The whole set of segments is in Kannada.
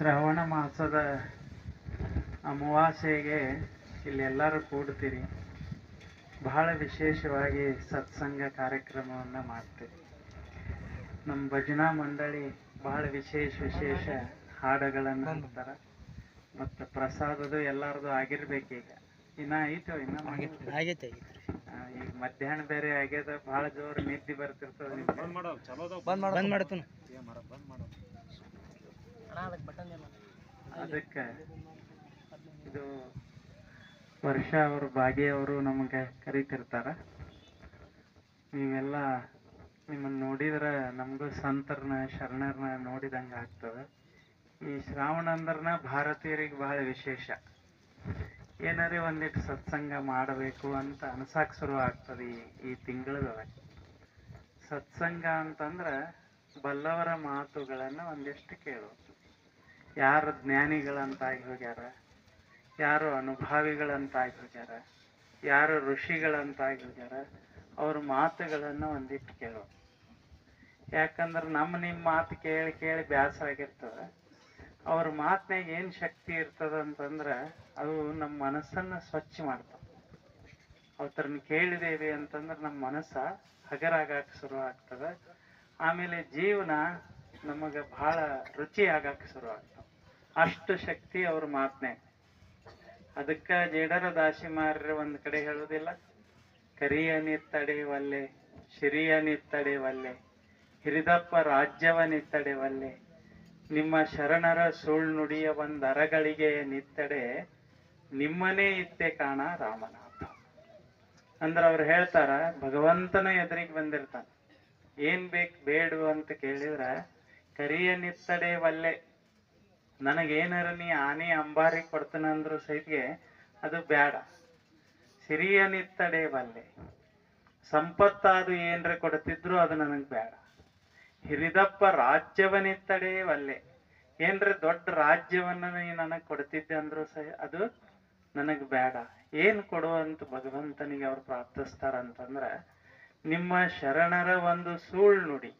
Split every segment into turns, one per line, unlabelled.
ಶ್ರಾವಣ ಮಾಸದ ಅಮಾವಾಸ್ಯೆಗೆ ಇಲ್ಲಿ ಎಲ್ಲರೂ ಕೂಡ್ತೀರಿ. ಬಹಳ ವಿಶೇಷವಾಗಿ ಸತ್ಸಂಗ ಕಾರ್ಯಕ್ರಮವನ್ನು ಮಾಡ್ತೀವಿ ನಮ್ಮ ಭಜನಾ ಮಂಡಳಿ ಬಹಳ ವಿಶೇಷ ವಿಶೇಷ ಹಾಡುಗಳನ್ನು ಹಾಡ್ತಾರೆ ಮತ್ತು ಪ್ರಸಾದದು ಎಲ್ಲರದು ಆಗಿರ್ಬೇಕೀಗ. ಇನ್ನ ಐತೋ ಇನ್ನ ಇನ್ನೂ
ಆಗೈತೆ
ಈಗ ಮಧ್ಯಾಹ್ನ ಬೇರೆ ಆಗ್ಯದ ಬಹಳ ಜೋರು ನಿದ್ದೆ ಬರ್ತಿರ್ತದ ನಿಮ್ಗೆ.
ಬಂದ್ ಮಾಡ ಬಂದ್ ಮಾಡತ್ತು
ಅದಕ್ಕೆ ಇದು ವರ್ಷ ಅವರು ಭಾಗಿ ಅವರು ನಮಗೆ ಕರಿತಿರ್ತಾರ. ನೀವೆಲ್ಲ ನಿಮ್ಮನ್ನು ನೋಡಿದ್ರೆ ನಮಗೂ ಸಂತರನ್ನ ಶರಣರನ್ನ ನೋಡಿದಂಗೆ ಆಗ್ತದೆ. ಈ ಶ್ರಾವಣ ಅಂದ್ರನ ಭಾರತೀಯರಿಗೆ ಬಹಳ ವಿಶೇಷ. ಏನಾರೇ ಒಂದಿಟ್ಟು ಸತ್ಸಂಗ ಮಾಡಬೇಕು ಅಂತ ಅನ್ಸಾಕ್ ಶುರು ಆಗ್ತದೆ ಈ ಈ ತಿಂಗಳದೊಳಗೆ. ಸತ್ಸಂಗ ಅಂತಂದ್ರೆ ಬಲ್ಲವರ ಮಾತುಗಳನ್ನು ಒಂದಿಷ್ಟು ಕೇಳೋದು ಯಾರು ಜ್ಞಾನಿಗಳಂತಾಗಿ ಹೋಗ್ಯಾರ? ಯಾರು ಅನುಭಾವಿಗಳಂತಾಗಿ ಹೋಗ್ಯಾರ? ಯಾರು ಋಷಿಗಳಂತಾಗಿ ಹೋಗ್ಯಾರ? ಅವ್ರ ಮಾತುಗಳನ್ನು ಒಂದಿಟ್ಟು ಕೇಳೋದು ಯಾಕಂದ್ರೆ ನಮ್ಮ ನಿಮ್ಮ ಮಾತು ಕೇಳಿ ಕೇಳಿ ಬ್ಯಾಸರಾಗಿರ್ತದ ಅವ್ರ ಮಾತಿನಾಗ ಏನು ಶಕ್ತಿ ಇರ್ತದ ಅಂತಂದ್ರೆ ಅದು ನಮ್ಮ ಮನಸ್ಸನ್ನ ಸ್ವಚ್ಛ ಮಾಡ್ತವೆ ಅವತ್ರನ್ನ ಕೇಳಿದೇವೆ ಅಂತಂದ್ರೆ ನಮ್ಮ ಮನಸ್ಸ ಹಗರಾಗಕ್ಕೆ ಶುರು ಆಗ್ತದೆ. ಆಮೇಲೆ ಜೀವನ ನಮಗೆ ಬಹಳ ರುಚಿ ಆಗಕ್ಕೆ ಶುರು ಆಗ್ತಾವ ಅಷ್ಟು ಶಕ್ತಿ ಅವ್ರ ಮಾತನೇ. ಅದಕ್ಕ ಜೇಡರ ದಾಸಿಮಾರ್ರ ಒಂದ್ ಕಡೆ ಹೇಳೋದಿಲ್ಲ, ಕರಿಯ ನಿತ್ತಡೆವಲ್ಲೆ ಶಿರಿಯ ನಿತ್ತಡೆವಲ್ಲೆ ಹಿರಿದಪ್ಪ ರಾಜ್ಯವ ನಿತ್ತಡೆವಲ್ಲೆ ನಿಮ್ಮ ಶರಣರ ಸುಳ್ಳು ನುಡಿಯ ಒಂದರಗಳಿಗೆ ನಿತ್ತಡೆ ನಿಮ್ಮನೇ ಇತ್ತೆ ಕಾಣ ರಾಮನಾಥ. ಅಂದ್ರ ಅವ್ರು ಹೇಳ್ತಾರ, ಭಗವಂತನ ಎದುರಿಗೆ ಬಂದಿರ್ತಾನ. ಏನ್ ಬೇಕು ಬೇಡು ಅಂತ ಕೇಳಿದ್ರ, ಕರಿಯ ನಿತ್ತಡೆ ವಲ್ಲೆ ನನಗೇನಾರ ನೀ ಆನೆ ಅಂಬಾರಿ ಕೊಡ್ತಾನಂದ್ರು ಸಹಿತ್ಗೆ ಅದು ಬೇಡ ಸಿರಿಯ ನಿತ್ತಡೆ ಬಲ್ಲೆ. ಸಂಪತ್ತಾದು ಏನ್ರ ಕೊಡ್ತಿದ್ರು ಅದು ನನಗೆ ಬೇಡ ಹಿರಿದಪ್ಪ ರಾಜ್ಯವನಿತ್ತಡೆ ಬಲ್ಲೆ. ಏನ್ರ ದೊಡ್ಡ ರಾಜ್ಯವನ್ನ ನೀ ನನಗ್ ಕೊಡ್ತಿದ್ದೆ ಅಂದ್ರು ಸಹ ಅದು ನನಗೆ ಬೇಡ ಏನ್ ಕೊಡುವಂತ ಭಗವಂತನಿಗೆ ಅವ್ರು ಪ್ರಾರ್ಥಿಸ್ತಾರ ಅಂತಂದ್ರ ನಿಮ್ಮ ಶರಣರ ಒಂದು ಸೂಳ್ನುಡಿ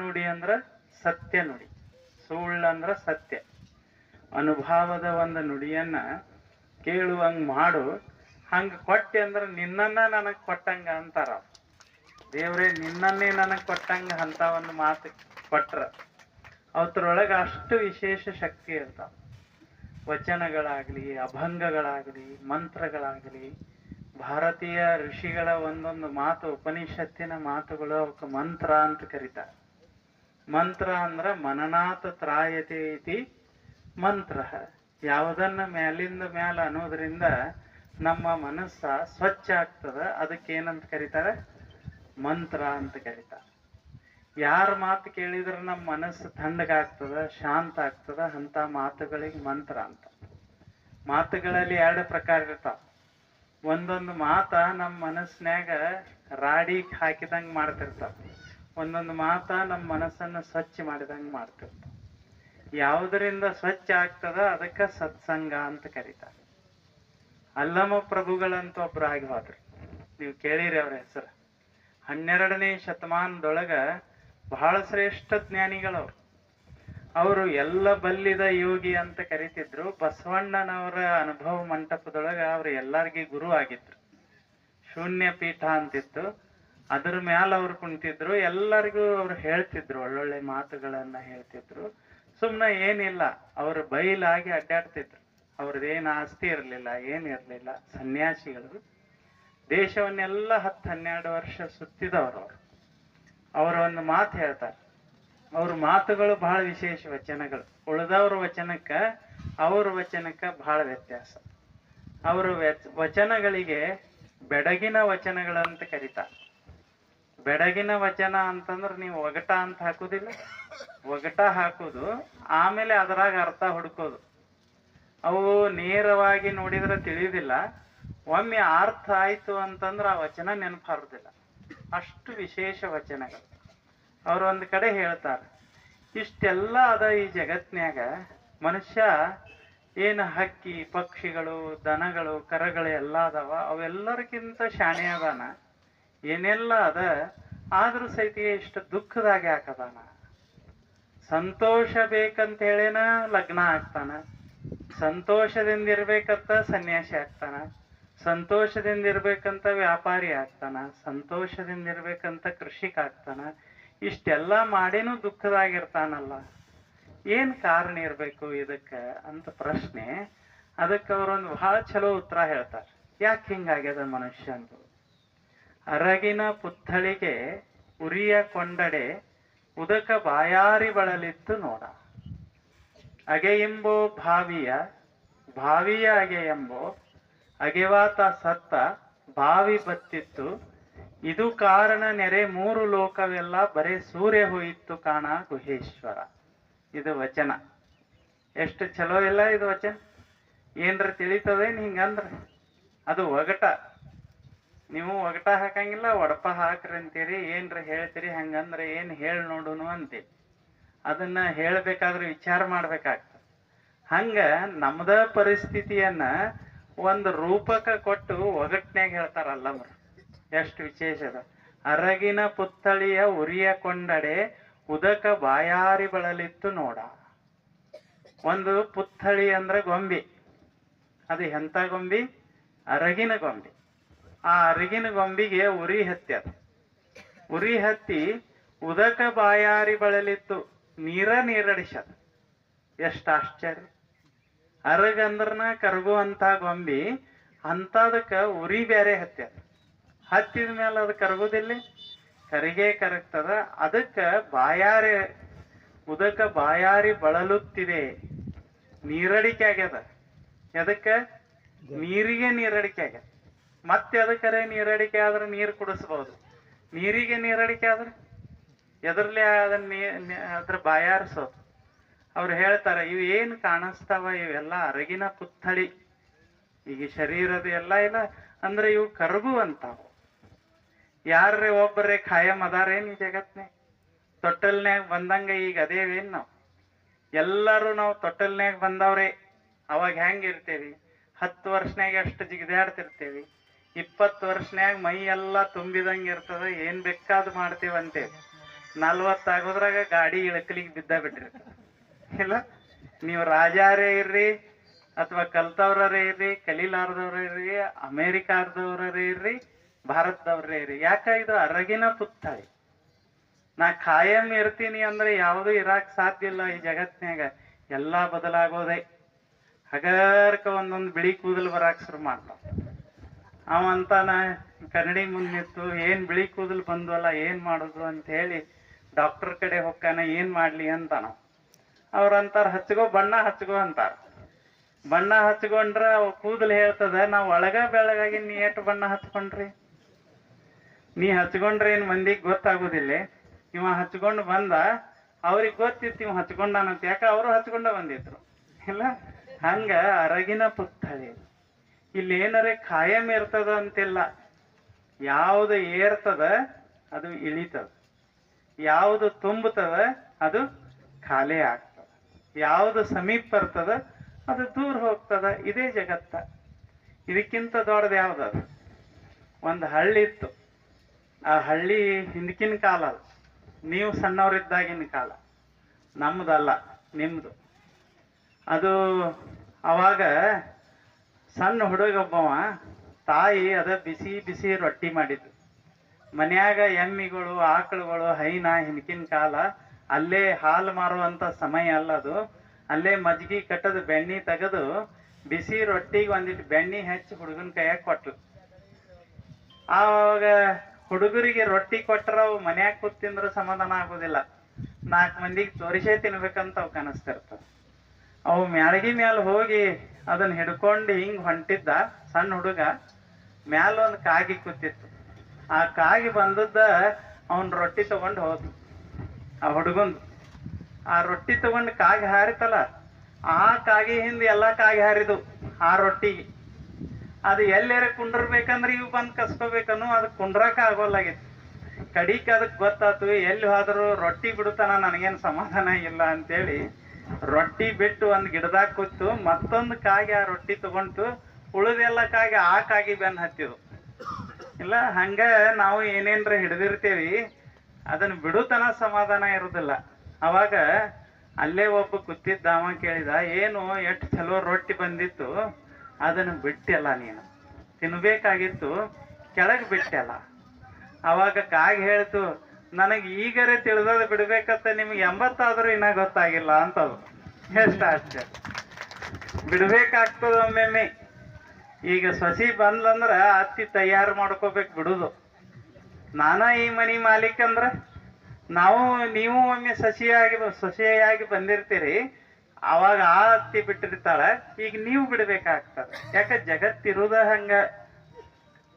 ನುಡಿ ಅಂದ್ರ ಸತ್ಯ ನುಡಿ. ಸುಳ್ಳು ಅಂದ್ರ ಸತ್ಯ. ಅನುಭವದ ಒಂದು ನುಡಿಯನ್ನ ಕೇಳುವಂಗ್ ಮಾಡು. ಹಂಗೆ ಕೊಟ್ಟೆ ಅಂದ್ರೆ ನಿನ್ನನ್ನ ನನಗೆ ಕೊಟ್ಟಂಗ ಅಂತಾರ ದೇವ್ರೇ, ನಿನ್ನನ್ನೇ ನನಗೆ ಕೊಟ್ಟಂಗ ಅಂತ ಒಂದು ಮಾತು ಕೊಟ್ರ. ಅವತ್ರೊಳಗ ಅಷ್ಟು ವಿಶೇಷ ಶಕ್ತಿ ಇರ್ತಾವ. ವಚನಗಳಾಗಲಿ, ಅಭಂಗಗಳಾಗಲಿ, ಮಂತ್ರಗಳಾಗಲಿ, ಭಾರತೀಯ ಋಷಿಗಳ ಒಂದೊಂದು ಮಾತು, ಉಪನಿಷತ್ತಿನ ಮಾತುಗಳು ಅವಕ್ಕೆ ಮಂತ್ರ ಅಂತ ಕರೀತಾರೆ. ಮಂತ್ರ ಅಂದ್ರ ಮನನಾಥ ತ್ರಾಯತೆ ಇತಿ ಮಂತ್ರ. ಯಾವುದನ್ನ ಮ್ಯಾಲಿಂದ ಮ್ಯಾಲ ಅನ್ನೋದ್ರಿಂದ ನಮ್ಮ ಮನಸ್ಸ ಸ್ವಚ್ಛ ಆಗ್ತದ, ಅದಕ್ಕೇನಂತ ಕರೀತಾರೆ? ಮಂತ್ರ ಅಂತ ಕರೀತಾರೆ. ಯಾರ ಮಾತು ಕೇಳಿದ್ರೆ ನಮ್ಮ ಮನಸ್ಸು ತಣ್ಣಗಾಗ್ತದ ಶಾಂತ ಆಗ್ತದ, ಅಂತ ಮಾತುಗಳಿಗೆ ಮಂತ್ರ ಅಂತ. ಮಾತುಗಳಲ್ಲಿ ಎರಡು ಪ್ರಕಾರ ಇರ್ತಾವ. ಒಂದೊಂದು ಮಾತ ನಮ್ಮ ಮನಸ್ಸಿನಾಗ ರಾಡಿ ಹಾಕಿದಂಗೆ ಮಾಡ್ತಿರ್ತಾವ. ಒಂದೊಂದು ಮಾತ ನಮ್ಮ ಮನಸ್ಸನ್ನ ಸ್ವಚ್ಛ ಮಾಡಿದಂಗೆ ಮಾಡ್ತಿರ್ತ. ಯಾವುದರಿಂದ ಸ್ವಚ್ಛ ಆಗ್ತದ ಅದಕ್ಕೆ ಸತ್ಸಂಗ ಅಂತ ಕರೀತಾರೆ. ಅಲ್ಲಮ ಪ್ರಭುಗಳಂತ ಒಬ್ರು ಆಗಿ ಹೋದ್ರು. ನೀವು ಕೇಳಿರಿ ಅವ್ರ ಹೆಸರು. ಹನ್ನೆರಡನೇ ಶತಮಾನದೊಳಗ ಬಹಳ ಶ್ರೇಷ್ಠ ಜ್ಞಾನಿಗಳವ್ರು. ಅವರು ಎಲ್ಲ ಬಲ್ಲಿದ ಯೋಗಿ ಅಂತ ಕರಿತಿದ್ರು. ಬಸವಣ್ಣನವರ ಅನುಭವ ಮಂಟಪದೊಳಗ ಅವ್ರು ಎಲ್ಲಾರ್ಗಿ ಗುರು ಆಗಿದ್ರು. ಶೂನ್ಯ ಪೀಠ ಅಂತಿತ್ತು. ಅದ್ರ ಮ್ಯಾಲ ಅವ್ರು ಕುಂತಿದ್ರು, ಎಲ್ಲರಿಗೂ ಅವ್ರು ಹೇಳ್ತಿದ್ರು, ಒಳ್ಳೊಳ್ಳೆ ಮಾತುಗಳನ್ನ ಹೇಳ್ತಿದ್ರು. ಸುಮ್ನೆ ಏನಿಲ್ಲ, ಅವರು ಬೈಲಾಗಿ ಅಡ್ಡಾಡ್ತಿದ್ರು. ಅವ್ರದ್ದೇನು ಆಸ್ತಿ ಇರಲಿಲ್ಲ ಏನಿರಲಿಲ್ಲ ಸನ್ಯಾಸಿಗಳು. ದೇಶವನ್ನೆಲ್ಲ ಹತ್ತು ಹನ್ನೆರಡು ವರ್ಷ ಸುತ್ತಿದವರು ಅವರು. ಅವ್ರ ಒಂದು ಮಾತು ಹೇಳ್ತಾರೆ. ಅವ್ರ ಮಾತುಗಳು ಬಹಳ ವಿಶೇಷ ವಚನಗಳು. ಉಳಿದವ್ರ ವಚನಕ್ಕ, ಅವ್ರ ವಚನಕ್ಕ ಬಹಳ ವ್ಯತ್ಯಾಸ. ಅವರು ವಚನಗಳಿಗೆ ಬೆಡಗಿನ ವಚನಗಳಂತ ಕರೀತಾರೆ. ಬೆಡಗಿನ ವಚನ ಅಂತಂದ್ರೆ ನೀವು ಒಗಟ ಅಂತ ಹಾಕುದಿಲ್ಲ. ಒಗಟ ಹಾಕುದು, ಆಮೇಲೆ ಅದರಾಗ ಅರ್ಥ ಹುಡುಕೋದು. ಅವು ನೇರವಾಗಿ ನೋಡಿದ್ರೆ ತಿಳಿದಿಲ್ಲ. ಒಮ್ಮೆ ಅರ್ಥ ಆಯ್ತು ಅಂತಂದ್ರೆ ಆ ವಚನ ನೆನಪಾರುದಿಲ್ಲ. ಅಷ್ಟು ವಿಶೇಷ ವಚನಗಳು. ಅವ್ರು ಒಂದು ಕಡೆ ಹೇಳ್ತಾರೆ, ಇಷ್ಟೆಲ್ಲ ಅದ ಈ ಜಗತ್ನ್ಯಾಗ. ಮನುಷ್ಯ ಏನು ಹಕ್ಕಿ, ಪಕ್ಷಿಗಳು, ದನಗಳು, ಕರಗಳು ಎಲ್ಲ ಅದಾವ. ಅವೆಲ್ಲರಿಗಿಂತ ಶಾಣೆ ಅದಾನ. ಏನೆಲ್ಲ ಅದ, ಆದ್ರೂ ಸಹಿತ ಇಷ್ಟು ದುಃಖದಾಗ ಯಾಕದಾನ ಸಂತೋಷ ಬೇಕಂತ ಹೇಳೇನ ಲಗ್ನ ಆಗ್ತಾನ? ಸಂತೋಷದಿಂದ ಇರ್ಬೇಕಂತ ಸನ್ಯಾಸಿ ಆಗ್ತಾನ? ಸಂತೋಷದಿಂದ ಇರ್ಬೇಕಂತ ವ್ಯಾಪಾರಿ ಆಗ್ತಾನ? ಸಂತೋಷದಿಂದ ಇರ್ಬೇಕಂತ ಕೃಷಿಕ ಆಗ್ತಾನ? ಇಷ್ಟೆಲ್ಲ ಮಾಡಿನೂ ದುಃಖದಾಗಿರ್ತಾನಲ್ಲ. ಏನ್ ಕಾರಣ ಇರ್ಬೇಕು ಇದಕ್ಕ ಅಂತ ಪ್ರಶ್ನೆ. ಅದಕ್ಕೆ ಅವರೊಂದು ಬಹಳ ಚಲೋ ಉತ್ತರ ಹೇಳ್ತಾರೆ. ಯಾಕೆ ಹಿಂಗಾಗ್ಯದ ಮನುಷ್ಯ ಅಂತ ಅರಗಿನ ಪುತ್ಥಳಿಗೆ ಉರಿಯ ಕೊಂಡಡೆ ಉದಕ ಬಾಯಾರಿ ಬಳಲಿತ್ತು ನೋಡ. ಅಗೆಯೆಂಬೋ ಭಾವಿಯ ಭಾವಿಯ ಅಗೆಯೆಂಬೋ, ಅಗೆವಾತ ಸತ್ತ ಬಾವಿ ಬತ್ತಿತ್ತು. ಇದು ಕಾರಣ ನೆರೆ ಮೂರು ಲೋಕವೆಲ್ಲ ಬರೇ ಸೂರ್ಯ ಹೋಯಿತ್ತು ಕಾಣ ಗುಹೇಶ್ವರ. ಇದು ವಚನ. ಎಷ್ಟು ಚಲೋ ಇಲ್ಲ ಇದು ವಚನ? ಏನ್ರ ತಿಳಿತದೇನ್ ಹಿಂಗಂದ್ರ? ಅದು ಒಗಟ. ನೀವು ಒಗಟ ಹಾಕಂಗಿಲ್ಲ, ಒಡಪ ಹಾಕ್ರಿ ಅಂತೀರಿ, ಏನ್ರ ಹೇಳ್ತೀರಿ, ಹಂಗಂದ್ರೆ ಏನು ಹೇಳ್ ನೋಡುನು ಅಂತೀವಿ ಅದನ್ನ ಹೇಳ್ಬೇಕಾದ್ರೆ ವಿಚಾರ ಮಾಡ್ಬೇಕಾಗ್ತದೆ. ಹಂಗ ನಮ್ದ ಪರಿಸ್ಥಿತಿಯನ್ನ ಒಂದು ರೂಪಕ ಕೊಟ್ಟು ಒಗಟ್ನ್ಯಾಗ ಹೇಳ್ತಾರಲ್ಲ ಮರ ಎಷ್ಟು ವಿಶೇಷ ಅರಗಿನ ಪುತ್ಥಳಿಯ ಉರಿಯ ಕೊಂಡಡೆ ಉದಕ ಬಾಯಾರಿ ಬಳಲಿತ್ತು ನೋಡ. ಒಂದು ಪುತ್ಥಳಿ ಅಂದ್ರೆ ಗೊಂಬಿ. ಅದು ಎಂಥ ಗೊಂಬಿ? ಅರಗಿನ ಗೊಂಬಿ. ಆ ಅರಿಗಿನ ಗೊಂಬಿಗೆ ಉರಿ ಹತ್ತಿ ಅದು ಉರಿ ಹತ್ತಿ ಉದಕ ಬಾಯಾರಿ ಬಳಲಿತ್ತು, ನೀರ ನೀರಡಿಸದ. ಎಷ್ಟು ಆಶ್ಚರ್ಯ. ಅರಗಂದ್ರನ ಕರಗುವಂತ ಗೊಂಬಿ ಅಂತದಕ್ಕ ಉರಿ ಬೇರೆ ಹತ್ಯದ ಹತ್ತಿದ ಮೇಲೆ ಅದು ಕರಗುದಿಲ್ಲ, ಕರಿಗೆ ಕರಗ್ತದ. ಅದಕ್ಕ ಬಾಯಾರಿ, ಉದಕ ಬಾಯಾರಿ ಬಳಲುತ್ತಿದೆ, ನೀರಡಿಕೆ ಆಗ್ಯದ. ಎದಕ್ಕೆ? ನೀರಿಗೆ ನೀರಡಿಕೆ ಆಗ್ಯದ. ಮತ್ತೆ ಅದಕ್ಕರೆ ನೀರಡಿಕೆ ಆದ್ರೆ ನೀರು ಕುಡಿಸ್ಬೋದು. ನೀರಿಗೆ ನೀರಡಿಕೆ ಆದ್ರೆ ಎದರ್ಲಿ ಅದನ್ನ ನೀ- ಅದ್ರ ಬಾಯಾರಿಸೋದು ಅವ್ರು ಹೇಳ್ತಾರೆ, ಇವು ಏನು ಕಾಣಿಸ್ತಾವ? ಇವೆಲ್ಲ ಅರಗಿನ ಪುತ್ಥಳಿ. ಈಗ ಶರೀರದ ಎಲ್ಲ ಇಲ್ಲ, ಅಂದ್ರೆ ಇವು ಕರಗುವಂತಾವು ಯಾರೇ ಒಬ್ಬರೇ ಖಾಯಂ ಅದಾರೇನ್ ಈ ಜಗತ್ನೇ? ತೊಟ್ಟಲ್ನ್ಯಾಗ ಬಂದಂಗ ಈಗ ಅದೇವೇನ್ ನಾವು? ಎಲ್ಲರೂ ನಾವು ತೊಟ್ಟಲ್ನ್ಯಾಗ ಬಂದವ್ರೆ. ಅವಾಗ ಹೆಂಗ್ ಇರ್ತೇವಿ ಹತ್ತು ವರ್ಷನ್ಯಾಗ ಅಷ್ಟು ಜಿಗಿದಾಡ್ತಿರ್ತೇವಿ. ಇಪ್ಪತ್ತು ವರ್ಷನ್ಯಾಗ ಮೈ ಎಲ್ಲ ತುಂಬಿದಂಗ ಇರ್ತದ, ಏನ್ ಬೇಕಾದ್ ಮಾಡ್ತೀವಂತೆ ನಲ್ವತ್ತಾಗೋದ್ರಾಗ ಗಾಡಿ ಇಳಕಲಿಗೆ ಬಿದ್ದ ಬಿಟ್ಟಿರ್ತದ ಇಲ್ಲ, ನೀವು ರಾಜಾರೇ ಇರ್ರಿ, ಅಥವಾ ಕಲ್ತವ್ರರೇ ಇರ್ರಿ, ಕಲೀಲಾರ್ದವ್ರೇ ಇರ್ರಿ ಅಮೇರಿಕಾದವ್ರೇ ಇರ್ರಿ, ಭಾರತದವ್ರೇ ಇರ್ರಿ. ಯಾಕ ಇದು ಅರಗಿನ ಪುತ್ಥಳಿ? ನಾ ಖಾಯಂ ಇರ್ತೀನಿ ಅಂದ್ರೆ ಯಾವುದು ಇರಾಕ್ ಸಾಧ್ಯ ಇಲ್ಲ ಈ ಜಗತ್ನ್ಯಾಗ. ಎಲ್ಲಾ ಬದಲಾಗೋದೆ. ಹಗರ್ಕ ಒಂದೊಂದು ಬಿಳಿ ಕೂದಲು ಬರಾಕ್ ಶುರು ಮಾಡ್ತಾವ. ಅವ ಅಂತಾನ ಕನ್ನಡಿ ಮುಂದೆ ನಿಂತು ಏನ್ ಬಿಳಿ ಕೂದಲು ಬಂದ್ವಲ್ಲ, ಏನ್ ಮಾಡೋದು ಅಂತ ಹೇಳಿ ಡಾಕ್ಟರ್ ಕಡೆ ಹೊಕ್ಕಾನ ಏನ್ ಮಾಡ್ಲಿ ಅಂತಾನ. ಅವ್ರ ಅಂತಾರ, ಹಚ್ಕೋ ಬಣ್ಣ ಹಚ್ಕೋ ಅಂತಾರ. ಬಣ್ಣ ಹಚ್ಕೊಂಡ್ರ ಕೂದಲು ಹೇಳ್ತದ, ನಾವು ಒಳಗ ಬೆಳಗಾಗಿ ನೀ ಎಷ್ಟು ಬಣ್ಣ ಹಚ್ಕೊಂಡ್ರಿ. ನೀ ಹಚ್ಕೊಂಡ್ರೆ ಏನ್ ಮಂದಿಗೆ ಗೊತ್ತಾಗುದಿಲ್ಲ. ಇವ ಹಚ್ಕೊಂಡು ಬಂದ, ಅವ್ರಿಗೆ ಗೊತ್ತಿತ್ತು ಇವ ಹಚ್ಕೊಂಡಾನಂತ ಯಾಕ ಅವರು ಹಚ್ಕೊಂಡ ಬಂದಿದ್ರು? ಇಲ್ಲ, ಹಂಗ ಅರಗಿನ ಪುತ್ಥಳಿ. ಇಲ್ಲಿ ಏನರೆ ಖಾಯಂ ಇರ್ತದ ಅಂತಿಲ್ಲ. ಯಾವುದು ಏರ್ತದ ಅದು ಇಳಿತದ. ಯಾವುದು ತುಂಬುತ್ತದ ಅದು ಖಾಲಿ ಆಗ್ತದ. ಯಾವುದು ಸಮೀಪ ಬರ್ತದ ಅದು ದೂರ ಹೋಗ್ತದ. ಇದೇ ಜಗತ್ತ. ಇದಕ್ಕಿಂತ ದೊಡ್ಡದು ಯಾವ್ದದು ಒಂದು ಹಳ್ಳಿ ಇತ್ತು. ಆ ಹಳ್ಳಿ ಹಿಂದಕಿನ ಕಾಲ ಅದು. ನೀವು ಸಣ್ಣವರಿದ್ದಾಗಿನ ಕಾಲ. ನಮ್ದಲ್ಲ ನಿಮ್ಮದು ಅದು ಅವಾಗ ಸಣ್ಣ ಹುಡುಗೊಬ್ಬವ ತಾಯಿ ಅದ ಬಿಸಿ ಬಿಸಿ ರೊಟ್ಟಿ ಮಾಡಿದ್ದು. ಮನ್ಯಾಗ ಎಮ್ಮಿಗಳು, ಆಕಳುಗಳು, ಹೈನ ಹಿಂದಕಿನ ಕಾಲ, ಅಲ್ಲೇ ಹಾಲು ಮಾರುವಂತ ಸಮಯ ಅಲ್ಲ ಅದು. ಅಲ್ಲೇ ಮಜ್ಗಿ ಕಟ್ಟದ ಬೆಣ್ಣೆ ತೆಗೆದು ಬಿಸಿ ರೊಟ್ಟಿಗೆ ಒಂದಿಟ್ಟು ಬೆಣ್ಣೆ ಹಚ್ಚಿ ಹುಡುಗನ ಕೈಯಾಗ ಕೊಟ್ಲು. ಆವಾಗ ಹುಡುಗರಿಗೆ ರೊಟ್ಟಿ ಕೊಟ್ಟರೆ ಅವು ಮನ್ಯಾಗ ಕೂತ್ ತಿಂದ್ರೆ ಸಮಾಧಾನ ಆಗೋದಿಲ್ಲ. ನಾಲ್ಕು ಮಂದಿಗೆ ತೋರಿಸೇ ತಿನ್ಬೇಕಂತ ಅವು ಕನಸ್ತಿರ್ತವ. ಅವು ಮ್ಯಾಳಗಿ ಮ್ಯಾಲ ಹೋಗಿ ಅದನ್ನ ಹಿಡ್ಕೊಂಡು ಹಿಂಗ್ ಹೊಂಟಿದ್ದ ಸಣ್ಣ ಹುಡುಗ ಮ್ಯಾಲ ಒಂದು ಕಾಗಿ ಕೂತಿತ್ತು. ಆ ಕಾಗಿ ಬಂದದ್ದ ಅವನ್ ರೊಟ್ಟಿ ತಗೊಂಡು ಹೋದ ಆ ಹುಡುಗಂದು. ಆ ರೊಟ್ಟಿ ತಗೊಂಡು ಕಾಗಿ ಹಾರಿತಲ್ಲ, ಆ ಕಾಗಿ ಹಿಂದೆ ಎಲ್ಲಾ ಕಾಗಿ ಹಾರಿದು ಆ ರೊಟ್ಟಿಗೆ. ಅದು ಎಲ್ಲೆರ ಕುಂಡ್ರಬೇಕಂದ್ರೆ ಇವು ಬಂದ್ ಕಸ್ಕೋಬೇಕನ್ನು ಅದು ಕುಂಡ್ರಾಕ ಆಗೋಲ್ಲಾಗಿತ್ತು. ಕಡಿಕ್ ಅದಕ್ಕೆ ಗೊತ್ತಾತು, ಎಲ್ಲಿ ಹೋದ್ರು ರೊಟ್ಟಿ ಬಿಡುತ್ತಾನ, ನನಗೇನು ಸಮಾಧಾನ ಇಲ್ಲ ಅಂತೇಳಿ ರೊಟ್ಟಿ ಬಿಟ್ಟು ಒಂದ್ ಗಿಡದಾಗ ಕೂತು ಮತ್ತೊಂದು ಕಾಗೆ ಆ ರೊಟ್ಟಿ ತಗೊಂಡು ಉಳಿದೆಲ್ಲ ಕಾಗೆ ಆ ಕಾಗಿ ಬೆನ್ ಹತ್ತಿದು ಇಲ್ಲ, ಹಂಗ ನಾವು ಏನೇನ್ರ ಹಿಡಿದಿರ್ತೀವಿ ಅದನ್ನ ಬಿಡುತನ ಸಮಾಧಾನ ಇರುದಿಲ್ಲ. ಅವಾಗ ಅಲ್ಲೇ ಒಬ್ಬ ಕೂತಿದ್ದ, ಅವ ಕೇಳಿದ, ಏನು, ಎಷ್ಟು ಚಲೋ ರೊಟ್ಟಿ ಬಂದಿತ್ತು, ಅದನ್ನು ಬಿಟ್ಟೆಲ್ಲ ನೀನು. ತಿನ್ನಬೇಕಾಗಿತ್ತು ಕೆಳಗೆ ಬಿಟ್ಟೆಲ್ಲ. ಅವಾಗ ಕಾಗೆ ಹೇಳ್ತು ನನಗೆ ಈಗರೆ ತಿಳಿದದ ಬಿಡ್ಬೇಕಂತ ನಿಮ್ಗೆ ಎಂಬತ್ತಾದ್ರೂ ಇನ್ನ ಗೊತ್ತಾಗಿಲ್ಲ ಅಂತದು. ಎಷ್ಟು ಆಶ್ಚರ್ಯ. ಬಿಡ್ಬೇಕಾಗ್ತದ ಒಮ್ಮೆಮ್ಮೆ. ಈಗ ಸಸಿ ಬಂದ್ಲಂದ್ರ ಅತ್ತಿ ತಯಾರು ಮಾಡ್ಕೋಬೇಕು ಬಿಡುದು. ನಾನ ಈ ಮನಿ ಮಾಲೀಕ ಅಂದ್ರ ನಾವು, ನೀವು ಒಮ್ಮೆ ಸಸಿಯಾಗಿ ಸಸಿಯಾಗಿ ಬಂದಿರ್ತೀರಿ, ಅವಾಗ ಆ ಅತ್ತಿ ಬಿಟ್ಟಿರ್ತಾಳ, ಈಗ ನೀವು ಬಿಡ್ಬೇಕಾಗ್ತದ. ಯಾಕ ಜಗತ್ತಿರುದ ಹಂಗ?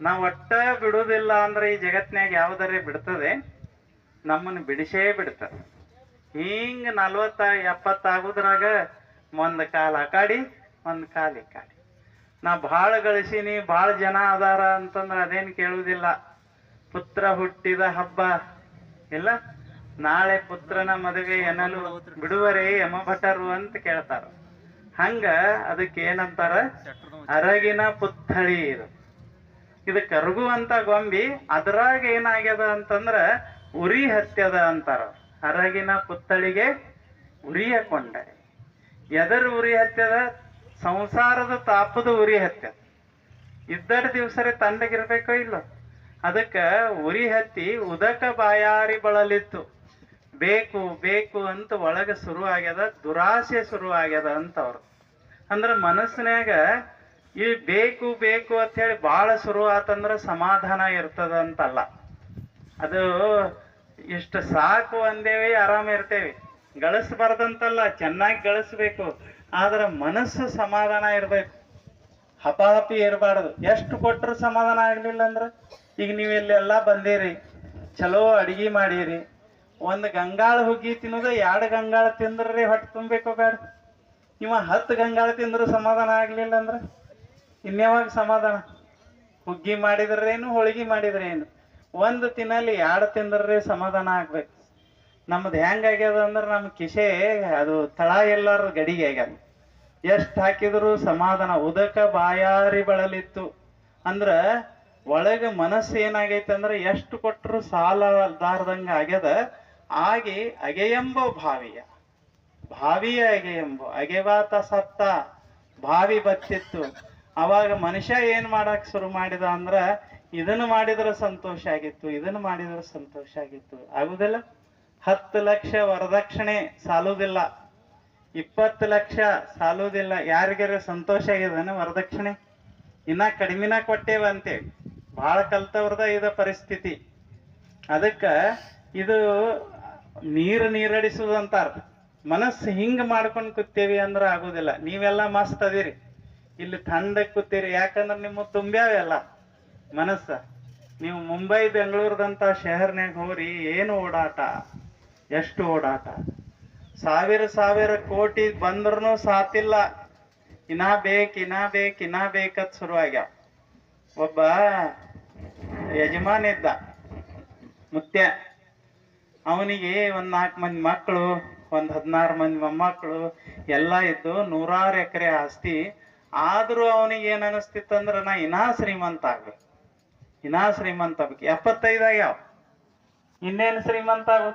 ನಾವು ಒಟ್ಟ ಬಿಡುವುದಿಲ್ಲ ಅಂದ್ರೆ ಈ ಜಗತ್ನ್ಯಾಗ ಯಾವ್ದಾರೆ ಬಿಡ್ತದೆ. ನಮ್ಮನ್ನ ಬಿಡಿಸೇ ಬಿಡ್ತದೆ ಹಿಂಗೆ ನಲ್ವತ್ತ ಎಪ್ಪತ್ತಾಗೋದ್ರಾಗ ಒಂದು ಕಾಲು ಆ ಕಾಡಿ, ಒಂದು ಕಾಲು ಈ ನಾ ಭಾಳ ಗಳಿಸೀನಿ, ಭಾಳ ಜನ ಅದಾರ ಅಂತಂದ್ರೆ ಅದೇನು ಕೇಳುವುದಿಲ್ಲ ಪುತ್ರ ಹುಟ್ಟಿದ ಹಬ್ಬ, ಇಲ್ಲ? ನಾಳೆ ಪುತ್ರನ ಮದುವೆ ಎನ್ನಲು ಬಿಡುವರೆ ಯಮಭಟರು ಅಂತ ಕೇಳ್ತಾರ. ಹಂಗ ಅದಕ್ಕೆ ಏನಂತಾರ? ಅರಗಿನ ಪುತ್ಥಳಿ ಇದು. ಇದು ಕರಗುವಂತ ಗೊಂಬಿ ಅದ್ರಾಗ ಏನಾಗ್ಯದ ಅಂತಂದ್ರ ಉರಿ ಹತ್ಯದ ಅಂತಾರ. ಹರಗಿನ ಪುತ್ಥಳಿಗೆ ಉರಿಯ ಕೊಂಡರೆ ಎದರ್ ಉರಿ ಹತ್ಯದ, ಸಂಸಾರದ ತಾಪದ ಉರಿ ಹತ್ಯದ ಇದ್ದರ ದಿವಸರೇ ತಂಡಗಿರ್ಬೇಕೋ ಇಲ್ಲ? ಅದಕ್ಕೆ ಉರಿ ಹತ್ತಿ ಉದಕ ಬಾಯಾರಿ ಬಳಲಿತ್ತು. ಬೇಕು ಬೇಕು ಅಂತ ಒಳಗೆ ಶುರು ಆಗ್ಯದ ದುರಾಸೆ ಶುರು ಆಗ್ಯದ ಅಂತ ಅವ್ರು ಅಂದ್ರ ಮನಸ್ಸಿನಾಗ ಈ ಬೇಕು ಬೇಕು ಅಂತ ಹೇಳಿ ಬಾಳ ಶುರು ಆತಂದ್ರೆ ಸಮಾಧಾನ ಇರ್ತದ ಅಂತಲ್ಲ. ಅದು ಎಷ್ಟು ಸಾಕು ಅಂದೇವಿ, ಆರಾಮ ಇರ್ತೇವಿ. ಗಳಿಸ್ಬಾರ್ದಂತಲ್ಲ, ಚೆನ್ನಾಗಿ ಗಳಿಸ್ಬೇಕು. ಆದ್ರೆ ಮನಸ್ಸು ಸಮಾಧಾನ ಇರಬೇಕು. ಹಪಾಹಪಿ ಇರಬಾರ್ದು. ಎಷ್ಟು ಕೊಟ್ಟರು ಸಮಾಧಾನ ಆಗಲಿಲ್ಲ ಅಂದ್ರೆ, ಈಗ ನೀವು ಇಲ್ಲೆಲ್ಲ ಬಂದಿರಿ, ಚಲೋ ಅಡಿಗೆ ಮಾಡಿರಿ. ಒಂದು ಗಂಗಾಳ ಹುಗ್ಗಿ ತಿನ್ನೋದು, ಎರಡು ಗಂಗಾಳ ತಿಂದ್ರಿ ಹೊಟ್ಟೆ ತುಂಬಬೇಕು ಬೇಡ. ಇವ ಹತ್ತು ಗಂಗಾಳ ತಿಂದ್ರು ಸಮಾಧಾನ ಆಗಲಿಲ್ಲ ಅಂದ್ರೆ, ಇನ್ಯಾವಾಗ ಸಮಾಧಾನ? ಹುಗ್ಗಿ ಮಾಡಿದ್ರೇನು, ಹೋಳಿಗೆ ಮಾಡಿದ್ರೇನು? ಒಂದು ತಿನ್ನಲಿ ಎರಡು ತಿಂದ್ರೆ ಸಮಾಧಾನ ಆಗ್ಬೇಕು. ನಮ್ದು ಹೆಂಗಾಗ್ಯದ ಅಂದ್ರೆ ನಮ್ಮ ಕಿಶೆ, ಅದು ತಳ ಎಲ್ಲಾರ ಗಡಿಗೆ ಆಗ್ಯದ. ಎಷ್ಟು ಹಾಕಿದ್ರು ಸಮಾಧಾನ. ಉದಕ ಬಾಯಾರಿ ಬಳಲಿತ್ತು. ಅಂದ್ರ ಒಳಗ ಮನಸ್ಸು ಏನಾಗೈತೆ ಅಂದ್ರೆ ಎಷ್ಟು ಕೊಟ್ಟರು ಸಾಲದಾರ್ದಂಗ ಆಗ್ಯದ. ಆಗಿ ಅಗೆಯೆಂಬ ಭಾವಿಯ. ಭಾವಿಯ ಅಗೆಯೆಂಬ. ಅಗೆವಾತ ಸತ್ತ ಭಾವಿ ಬತ್ತಿತ್ತು. ಅವಾಗ ಮನುಷ್ಯ ಏನು ಮಾಡಕ್ ಶುರು ಮಾಡಿದ ಅಂದ್ರ ಇದನ್ನ ಮಾಡಿದ್ರೆ ಸಂತೋಷ ಆಗಿತ್ತು, ಇದನ್ನ ಮಾಡಿದ್ರೆ ಸಂತೋಷ ಆಗಿತ್ತು. ಆಗುದಿಲ್ಲ. ಹತ್ತು ಲಕ್ಷ ವರದಕ್ಷಿಣೆ ಸಾಲುವುದಿಲ್ಲ. ಇಪ್ಪತ್ತು ಲಕ್ಷ ಸಾಲುದಿಲ್ಲ ಯಾರಿಗಾರ ಸಂತೋಷ ಆಗಿದಾನ ವರದಕ್ಷಿಣೆ? ಇನ್ನ ಕಡಿಮಿನ ಕೊಟ್ಟೇವ ಅಂತೇಳಿ. ಬಹಳ ಕಲ್ತವ್ರದ ಇದ ಪರಿಸ್ಥಿತಿ. ಅದಕ್ಕ ಇದು ನೀರು ನೀರಡಿಸುವುದಂತಾರ ಮನಸ್ಸು ಹಿಂಗ್ ಮಾಡ್ಕೊಂಡ್ ಕೂತೇವಿ ಅಂದ್ರ ಆಗುದಿಲ್ಲ. ನೀವೆಲ್ಲ ಮಸ್ತ್ ಅದಿರಿ. ಇಲ್ಲಿ ಥಂಡಕ್ ಕೂತೀರಿ. ಯಾಕಂದ್ರ ನಿಮ್ಮ ತುಂಬ್ಯಾವೆಲ್ಲ ಮನಸ್ಸ. ನೀವು ಮುಂಬೈ, ಬೆಂಗಳೂರದಂತ ಶಹರ್ನ್ಯಾಗ ಹೋಗ್ರಿ, ಏನು ಓಡಾಟ? ಎಷ್ಟು ಓಡಾಟ? ಸಾವಿರ ಸಾವಿರ ಕೋಟಿ ಬಂದ್ರೂ ಸಾತಿಲ್ಲ ಇನ್ನ ಬೇಕು ಇನ್ನ ಬೇಕು, ಇನ್ನ ಬೇಕತ್ ಶುರುವಾಗ್ಯಾವ ಒಬ್ಬ ಯಜಮಾನ ಇದ್ದ, ಮುತ್ಯ. ಅವನಿಗೆ ಒಂದು ನಾಲ್ಕು ಮಂದಿ ಮಕ್ಕಳು ಒಂದು ಹದಿನಾರು ಮಂದಿ ಮೊಮ್ಮಕ್ಕಳು ಎಲ್ಲ ಇದ್ದು ನೂರಾರು ಎಕರೆ ಆಸ್ತಿ. ಆದರೂ ಅವನಿಗೆ ಏನು ಅನಿಸ್ತಿತ್ತಂದ್ರೆ ನಾ ಇನ್ನ ಶ್ರೀಮಂತ ಆಗ್ಬೇಕು. ಇನ್ನ ಶ್ರೀಮಂತ ಆಗ್ಬೇಕು. ಎಪ್ಪತ್ತೈದಾಗ ಯಾವ ಇನ್ನೇನು ಶ್ರೀಮಂತ ಆಗ್ಬೇಕು?